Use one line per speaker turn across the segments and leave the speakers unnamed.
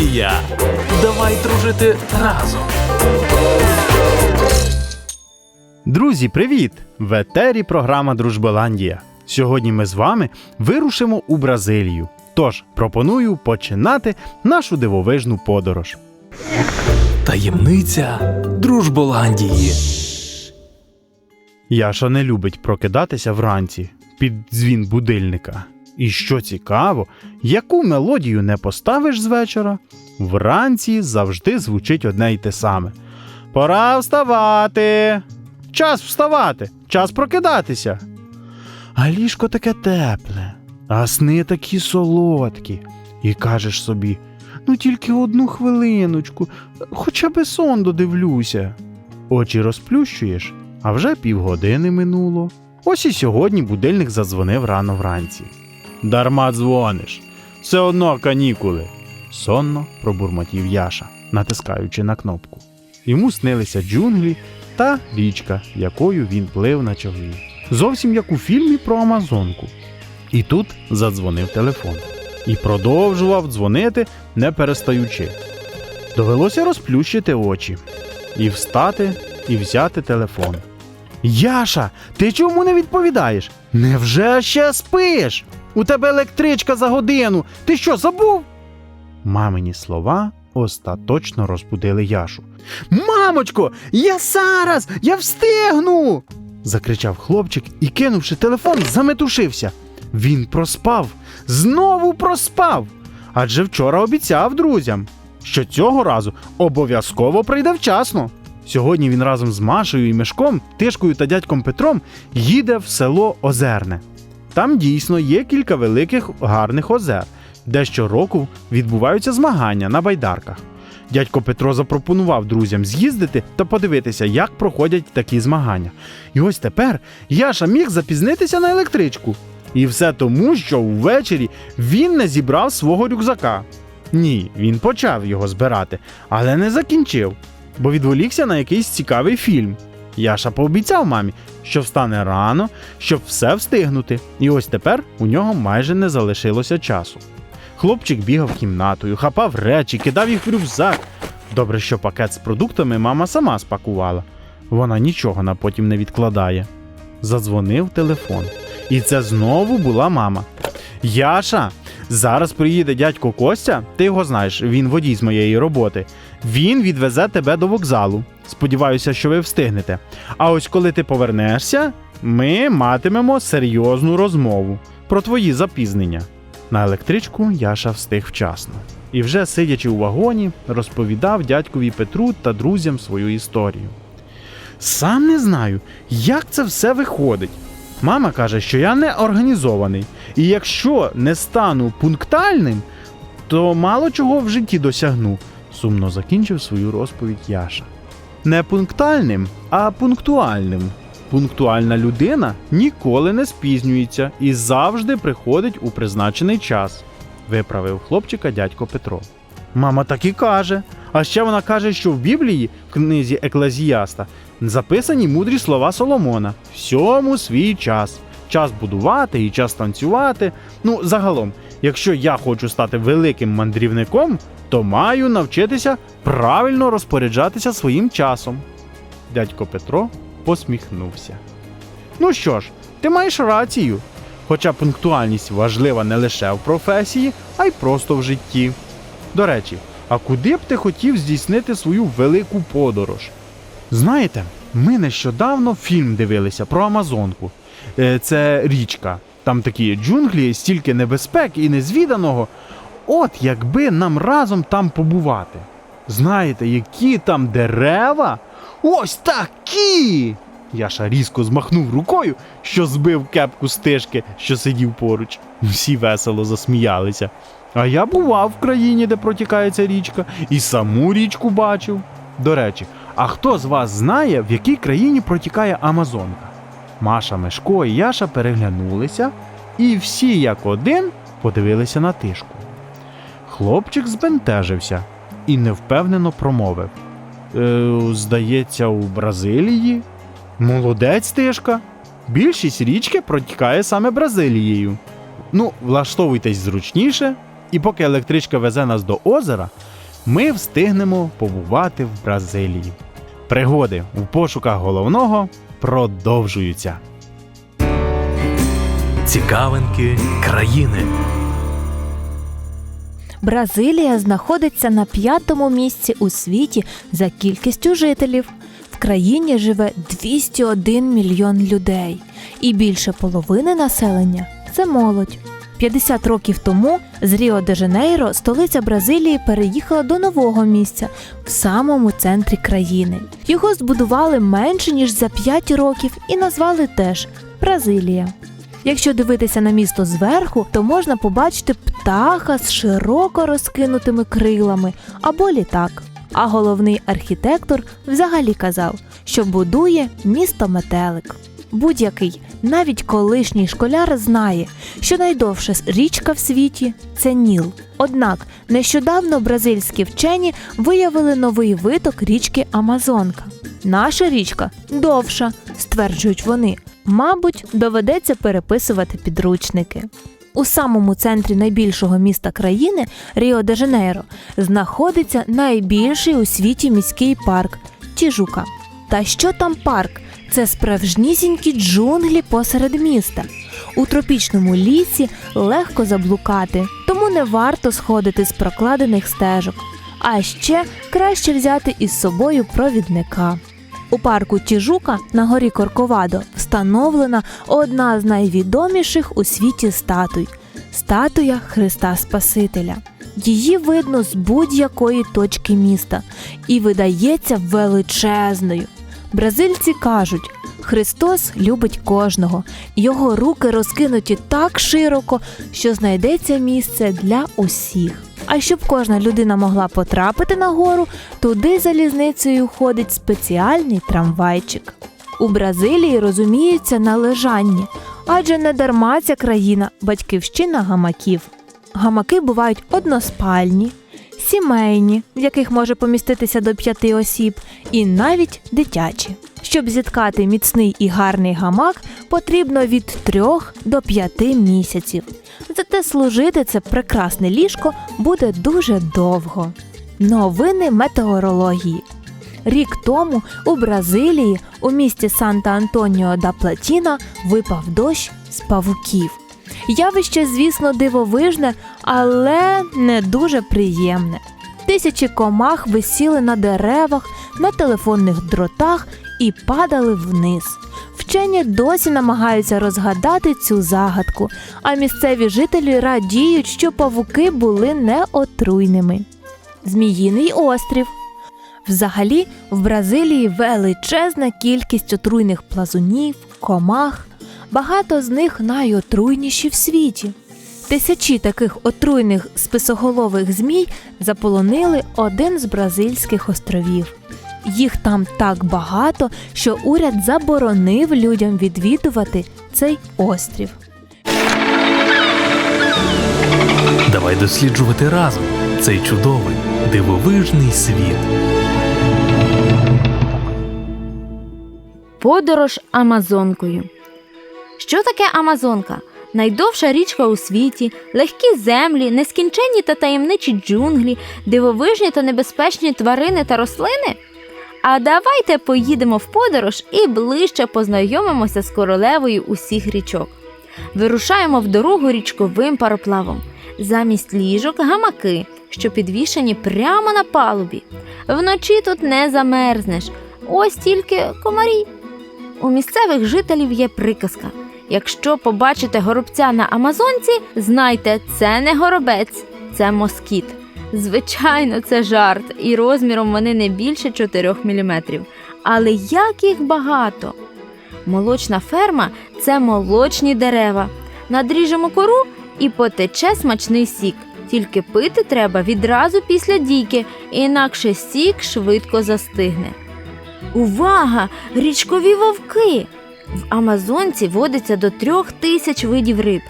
Дружболандія. Давай дружити разом.
Друзі, привіт! В етері програма Дружболандія. Сьогодні ми з вами вирушимо у Бразилію. Тож пропоную починати нашу дивовижну подорож.
Таємниця Дружболандії.
Яша не любить прокидатися вранці під дзвін будильника. І що цікаво, яку мелодію не поставиш з вечора, вранці завжди звучить одне й те саме. Пора вставати. Час вставати, час прокидатися. А ліжко таке тепле, а сни такі солодкі. І кажеш собі: ну тільки одну хвилиночку, хоча би сон додивлюся. Очі розплющуєш, а вже півгодини минуло. Ось і сьогодні будильник задзвонив рано вранці. Дарма дзвониш. Все одно канікули. Сонно пробурмотів Яша, натискаючи на кнопку. Йому снилися джунглі та річка, якою він плив на човні. Зовсім як у фільмі про Амазонку. І тут задзвонив телефон. І продовжував дзвонити, не перестаючи. Довелося розплющити очі і встати, і взяти телефон. Яша, ти чому не відповідаєш? Невже ще спиш? У тебе електричка за годину. Ти що, забув? Мамині слова остаточно розбудили Яшу. Мамочко, я зараз, я встигну. закричав хлопчик і, кинувши телефон, заметушився. Він проспав, знову проспав. Адже вчора обіцяв друзям, що цього разу обов'язково прийде вчасно. Сьогодні він разом з Машею і Мешком, Тишкою та дядьком Петром їде в село Озерне. Там дійсно є кілька великих гарних озер, де щороку відбуваються змагання на байдарках. Дядько Петро запропонував друзям з'їздити та подивитися, як проходять такі змагання. І ось тепер Яша міг запізнитися на електричку. І все тому, що ввечері він не зібрав свого рюкзака. Ні, він почав його збирати, але не закінчив, бо відволікся на якийсь цікавий фільм. Яша пообіцяв мамі, що встане рано, щоб все встигнути, і ось тепер у нього майже не залишилося часу. Хлопчик бігав кімнатою, хапав речі, кидав їх в рюкзак. Добре, що пакет з продуктами мама сама спакувала. Вона нічого на потім не відкладає. Задзвонив телефон. І це знову була мама. Яша, зараз приїде дядько Костя, ти його знаєш, він водій з моєї роботи. Він відвезе тебе до вокзалу. Сподіваюся, що ви встигнете. А ось коли ти повернешся, ми матимемо серйозну розмову про твої запізнення. На електричку Яша встиг вчасно. І вже сидячи у вагоні, розповідав дядькові Петру та друзям свою історію. Сам не знаю, як це все виходить. Мама каже, що я не організований, і якщо не стану пунктальним, то мало чого в житті досягну, сумно закінчив свою розповідь Яша. Не пунктальним, а пунктуальним. Пунктуальна людина ніколи не спізнюється і завжди приходить у призначений час, виправив хлопчика дядько Петро. Мама так і каже. А ще вона каже, що в Біблії, в книзі Еклезіаста, записані мудрі слова Соломона: всьому свій час. Час будувати і час танцювати. Ну, загалом, якщо я хочу стати великим мандрівником, то маю навчитися правильно розпоряджатися своїм часом. Дядько Петро посміхнувся. Ну що ж, ти маєш рацію. Хоча пунктуальність важлива не лише в професії, а й просто в житті. До речі, а куди б ти хотів здійснити свою велику подорож? Знаєте, ми нещодавно фільм дивилися про Амазонку. Е, Це річка. Там такі джунглі, стільки небезпек і незвіданого. От якби нам разом там побувати. Знаєте, які там дерева? Ось такі! Яша різко змахнув рукою, що збив кепку стежки, що сидів поруч. Всі весело засміялися. А я бував в країні, де протікає ця річка, і саму річку бачив. До речі, а хто з вас знає, в якій країні протікає Амазонка? Маша, Мешко і Яша переглянулися, і всі як один подивилися на тишку. Хлопчик збентежився і невпевнено промовив: е, Здається, у Бразилії? Молодець тишка. Більшість річки протікає саме Бразилією. Ну, влаштовуйтесь зручніше, І поки електричка везе нас до озера, ми встигнемо побувати в Бразилії. Пригоди у пошуках головного продовжуються.
Цікавинки країни.
Бразилія знаходиться на п'ятому місці у світі за кількістю жителів. В країні живе 201 мільйон людей, і більше половини населення це молодь. 50 років тому з Ріо де Жанейро столиця Бразилії переїхала до нового місця в самому центрі країни. Його збудували менше ніж за 5 років і назвали теж Бразилія. Якщо дивитися на місто зверху, то можна побачити птаха з широко розкинутими крилами або літак. А головний архітектор взагалі казав, що будує місто метелик. Будь-який, навіть колишній школяр знає, що найдовша річка в світі це Ніл. Однак нещодавно бразильські вчені виявили новий виток річки Амазонка. Наша річка довша, стверджують вони. Мабуть, доведеться переписувати підручники. У самому центрі найбільшого міста країни Ріо де Жанейро знаходиться найбільший у світі міський парк Тіжука. Та що там парк? Це справжнісінькі джунглі посеред міста. У тропічному лісі легко заблукати, тому не варто сходити з прокладених стежок. А ще краще взяти із собою провідника. У парку Тіжука на горі Корковадо встановлена одна з найвідоміших у світі статуй статуя Христа Спасителя. Її видно з будь-якої точки міста і видається величезною. Бразильці кажуть, Христос любить кожного, його руки розкинуті так широко, що знайдеться місце для усіх. А щоб кожна людина могла потрапити на гору, туди залізницею ходить спеціальний трамвайчик. У Бразилії розуміються на лежанні, адже не дарма ця країна батьківщина гамаків. Гамаки бувають односпальні, сімейні, в яких може поміститися до п'яти осіб, і навіть дитячі. Щоб зіткати міцний і гарний гамак, потрібно від трьох до п'яти місяців. Зате служити це прекрасне ліжко буде дуже довго. Новини метеорології. Рік тому у Бразилії у місті Санта-Антоніо да Платіна випав дощ з павуків. Явище, звісно, дивовижне, але не дуже приємне. Тисячі комах висіли на деревах, на телефонних дротах і падали вниз. Вчені досі намагаються розгадати цю загадку, а місцеві жителі радіють, що павуки були неотруйними. Зміїний острів. Взагалі, в Бразилії величезна кількість отруйних плазунів, комах. Багато з них найотруйніші в світі. Тисячі таких отруйних списоголових змій заполонили один з бразильських островів. Їх там так багато, що уряд заборонив людям відвідувати цей острів.
Давай досліджувати разом цей чудовий дивовижний світ.
Подорож Амазонкою. Що таке Амазонка? Найдовша річка у світі, легкі землі, нескінченні та таємничі джунглі, дивовижні та небезпечні тварини та рослини? А давайте поїдемо в подорож і ближче познайомимося з королевою усіх річок. Вирушаємо в дорогу річковим пароплавом. Замість ліжок гамаки, що підвішені прямо на палубі. Вночі тут не замерзнеш, ось тільки комарі. У місцевих жителів є приказка. Якщо побачите горобця на Амазонці, знайте, це не горобець, це москіт. Звичайно, це жарт, і розміром вони не більше 4 мм. Але як їх багато! Молочна ферма це молочні дерева. Надріжемо кору і потече смачний сік. Тільки пити треба відразу після дійки, інакше сік швидко застигне. Увага! Річкові вовки! В Амазонці водиться до трьох тисяч видів риб,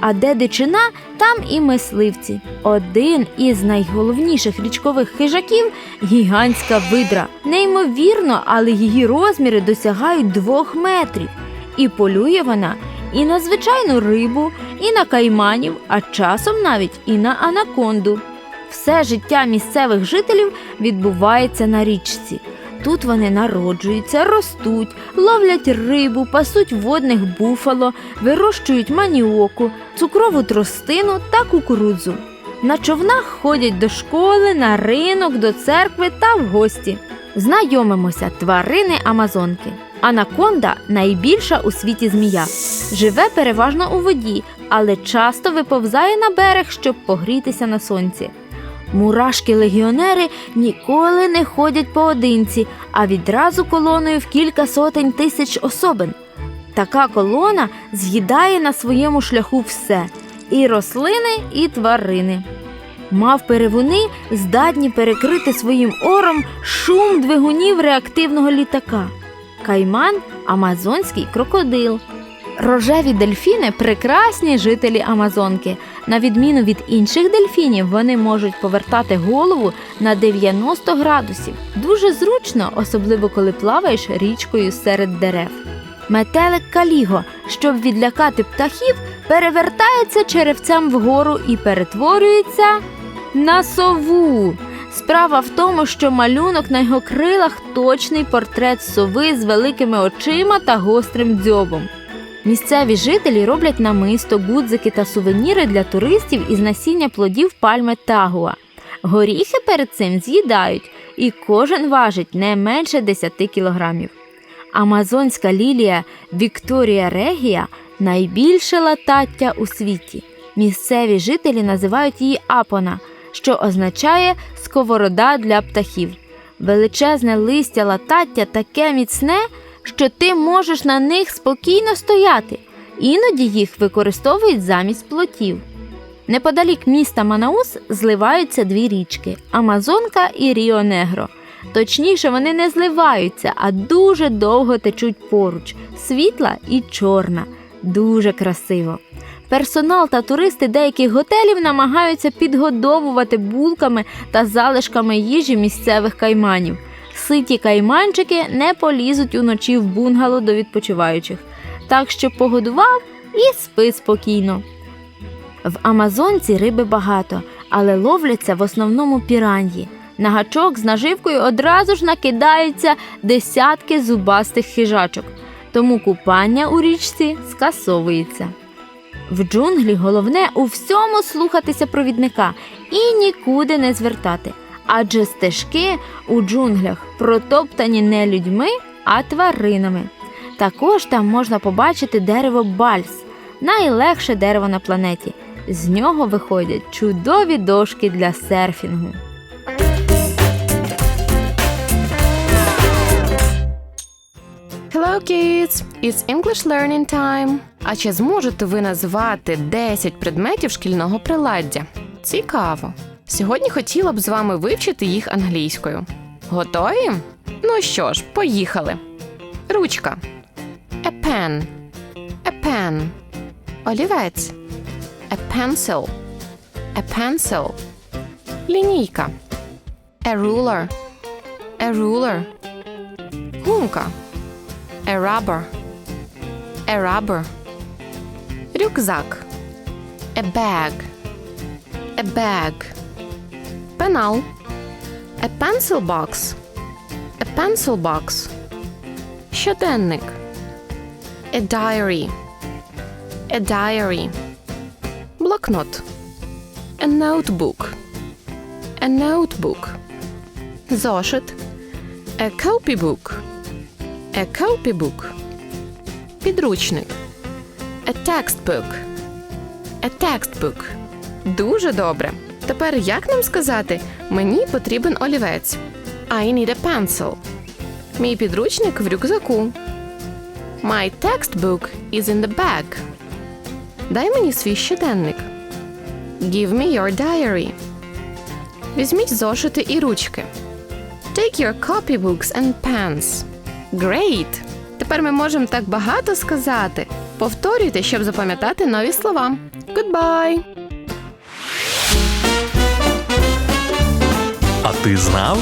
а де дичина, там і мисливці. Один із найголовніших річкових хижаків гігантська видра. Неймовірно, але її розміри досягають двох метрів. І полює вона і на звичайну рибу, і на кайманів, а часом навіть і на анаконду. Все життя місцевих жителів відбувається на річці. Тут вони народжуються, ростуть, ловлять рибу, пасуть водних буфало, вирощують маніоку, цукрову тростину та кукурудзу. На човнах ходять до школи, на ринок, до церкви та в гості. Знайомимося тварини Амазонки. Анаконда найбільша у світі змія. Живе переважно у воді, але часто виповзає на берег, щоб погрітися на сонці. Мурашки-легіонери ніколи не ходять поодинці, а відразу колоною в кілька сотень тисяч особин. Така колона з'їдає на своєму шляху все і рослини, і тварини. Мав перевуни здатні перекрити своїм ором шум двигунів реактивного літака. Кайман амазонський крокодил. Рожеві дельфіни прекрасні жителі Амазонки. На відміну від інших дельфінів, вони можуть повертати голову на 90 градусів. Дуже зручно, особливо коли плаваєш річкою серед дерев. Метелик Каліго, щоб відлякати птахів, перевертається черевцем вгору і перетворюється на сову. Справа в тому, що малюнок на його крилах точний портрет сови з великими очима та гострим дзьобом. Місцеві жителі роблять намисто, гудзики та сувеніри для туристів із насіння плодів пальми тагуа. Горіхи перед цим з'їдають, і кожен важить не менше 10 кілограмів. Амазонська лілія Вікторія Регія найбільше латаття у світі. Місцеві жителі називають її апона, що означає сковорода для птахів. Величезне листя латаття таке міцне, що ти можеш на них спокійно стояти. Іноді їх використовують замість плотів. Неподалік міста Манаус зливаються дві річки Амазонка і Ріо Негро. Точніше, вони не зливаються, а дуже довго течуть поруч, світла і чорна. Дуже красиво. Персонал та туристи деяких готелів намагаються підгодовувати булками та залишками їжі місцевих кайманів. Ситі кайманчики не полізуть уночі в бунгало до відпочиваючих. Так що погодував і спи спокійно. В Амазонці риби багато, але ловляться в основному піраньї. На гачок з наживкою одразу ж накидаються десятки зубастих хижачок, тому купання у річці скасовується. В джунглі головне у всьому слухатися провідника і нікуди не звертати, адже стежки у джунглях протоптані не людьми, а тваринами. Також там можна побачити дерево бальс, найлегше дерево на планеті. З нього виходять чудові дошки для серфінгу.
Hello kids! It's English learning time. А чи зможете ви назвати 10 предметів шкільного приладдя? Цікаво. Сьогодні хотіла б з вами вивчити їх англійською. Готові? Ну що ж, поїхали. Ручка. A pen. A pen. Олівець. A pencil. A pencil. Лінійка. A ruler. A ruler. Гумка. A rubber. A rubber. Рюкзак. A bag. A bag. Пенал. A pencil box. A pencil box. Щоденник. A diary. A diary. Блокнот. A notebook. A notebook. Зошит. A copybook. A copybook. Підручник. A textbook. A textbook. Дуже добре. Тепер як нам сказати? Мені потрібен олівець. I need a pencil. Мій підручник в рюкзаку. My textbook is in the bag. Дай мені свій щоденник. Give me your diary. Візьміть зошити і ручки. Take your copybooks and pens. Great! Тепер ми можемо так багато сказати. Повторюйте, щоб запам'ятати нові слова. Goodbye!
А ти знав?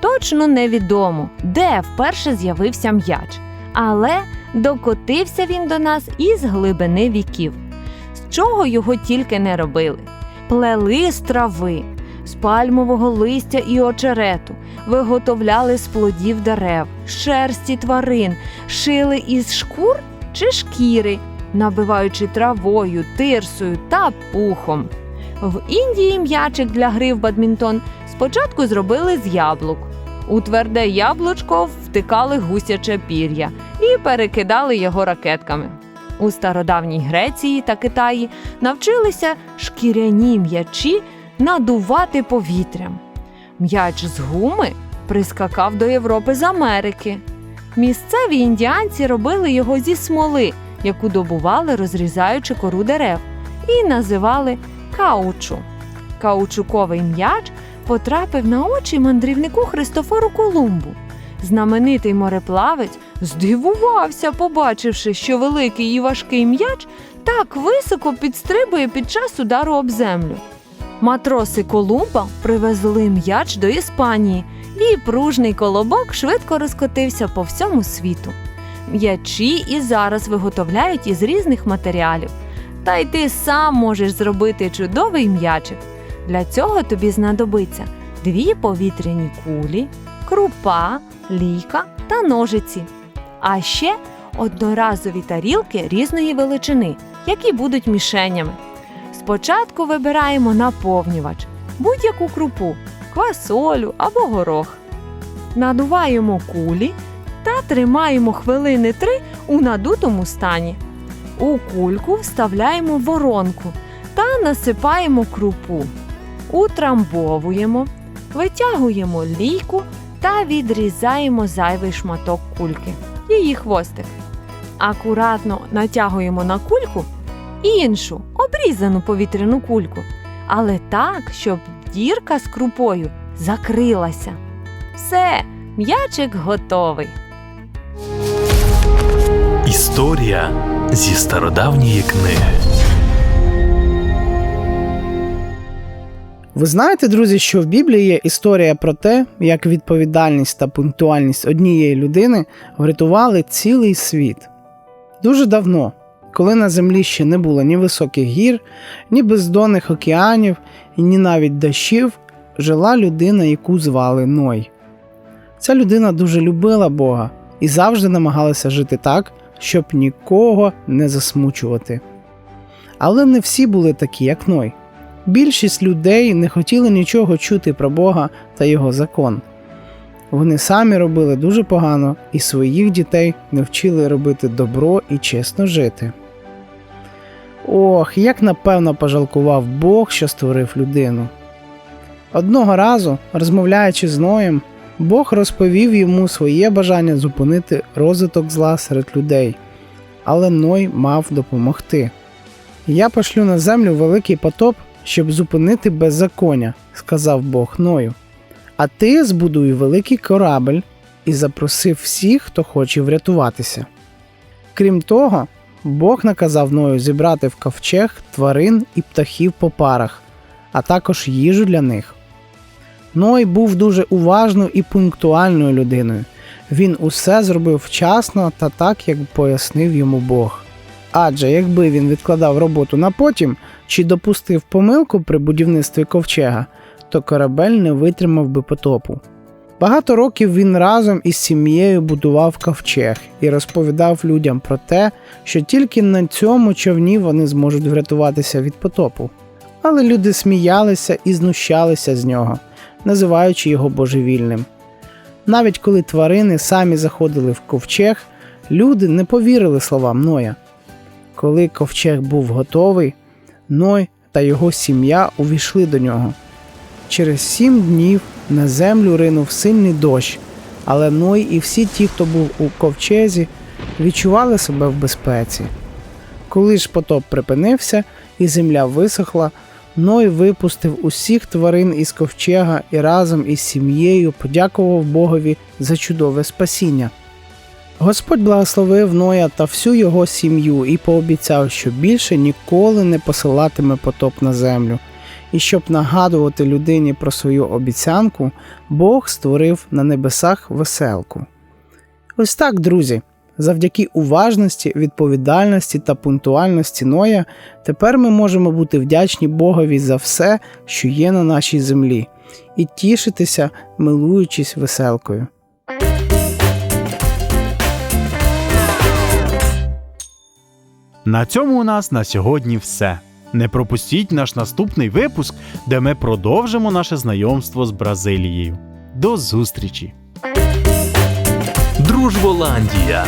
Точно невідомо, де вперше з'явився м'яч.
Але докотився він до нас із глибини віків. З чого його тільки не робили. Плели з трави, з пальмового листя і очерету, виготовляли з плодів дерев, шерсті тварин, шили із шкур чи шкіри, набиваючи травою, тирсою та пухом. В Індії м'ячик для гри в бадмінтон спочатку зробили з яблук. У тверде яблучко втикали гусяче пір'я і перекидали його ракетками. У стародавній Греції та Китаї навчилися шкіряні м'ячі надувати повітрям. М'яч з гуми прискакав до Європи з Америки. Місцеві індіанці робили його зі смоли, яку добували, розрізаючи кору дерев, і називали каучу. Каучуковий м'яч потрапив на очі мандрівнику Христофору Колумбу. Знаменитий мореплавець здивувався, побачивши, що великий і важкий м'яч так високо підстрибує під час удару об землю. Матроси Колумба привезли м'яч до Іспанії, і пружний колобок швидко розкотився по всьому світу. М'ячі і зараз виготовляють із різних матеріалів. Та й ти сам можеш зробити чудовий м'ячик. Для цього тобі знадобиться дві повітряні кулі, крупа, лійка та ножиці. А ще одноразові тарілки різної величини, які будуть мішенями. Спочатку вибираємо наповнювач, будь-яку крупу, квасолю або горох. Надуваємо кулі та тримаємо хвилини три у надутому стані. У кульку вставляємо воронку та насипаємо крупу. Утрамбовуємо, витягуємо лійку та відрізаємо зайвий шматок кульки, її хвостик. Акуратно натягуємо на кульку іншу обрізану повітряну кульку, але так, щоб дірка з крупою закрилася. Все, м'ячик готовий.
Історія зі стародавньої книги.
Ви знаєте, друзі, що в Біблії є історія про те, як відповідальність та пунктуальність однієї людини врятували цілий світ. Дуже давно, коли на землі ще не було ні високих гір, ні бездонних океанів, і ні навіть дощів, жила людина, яку звали Ной. Ця людина дуже любила Бога і завжди намагалася жити так, щоб нікого не засмучувати. Але не всі були такі, як Ной. Більшість людей не хотіли нічого чути про Бога та його закон. Вони самі робили дуже погано і своїх дітей не вчили робити добро і чесно жити. Ох, як напевно пожалкував Бог, що створив людину. Одного разу, розмовляючи з Ноєм, Бог розповів йому своє бажання зупинити розвиток зла серед людей, але Ной мав допомогти. Я пошлю на землю великий потоп, щоб зупинити беззаконня, сказав Бог Ною. А ти збудуй великий корабель і запросив всіх, хто хоче врятуватися. Крім того, Бог наказав Ною зібрати в ковчег тварин і птахів по парах, а також їжу для них. Ной був дуже уважною і пунктуальною людиною. Він усе зробив вчасно та так, як пояснив йому Бог. Адже якби він відкладав роботу на потім чи допустив помилку при будівництві ковчега, то корабель не витримав би потопу. Багато років він разом із сім'єю будував ковчег і розповідав людям про те, що тільки на цьому човні вони зможуть врятуватися від потопу. Але люди сміялися і знущалися з нього, називаючи його божевільним. Навіть коли тварини самі заходили в ковчег, люди не повірили словам Ноя. Коли ковчег був готовий, Ной та його сім'я увійшли до нього. Через сім днів на землю ринув сильний дощ, але Ной і всі ті, хто був у ковчезі, відчували себе в безпеці. Коли ж потоп припинився і земля висохла, Ной випустив усіх тварин із ковчега і разом із сім'єю подякував Богові за чудове спасіння. Господь благословив Ноя та всю його сім'ю і пообіцяв, що більше ніколи не посилатиме потоп на землю. І щоб нагадувати людині про свою обіцянку, Бог створив на небесах веселку. Ось так, друзі. Завдяки уважності, відповідальності та пунктуальності Ноя тепер ми можемо бути вдячні Богові за все, що є на нашій землі, і тішитися, милуючись веселкою.
На цьому у нас на сьогодні все. Не пропустіть наш наступний випуск, де ми продовжимо наше знайомство з Бразилією. До зустрічі!
Дружболандія.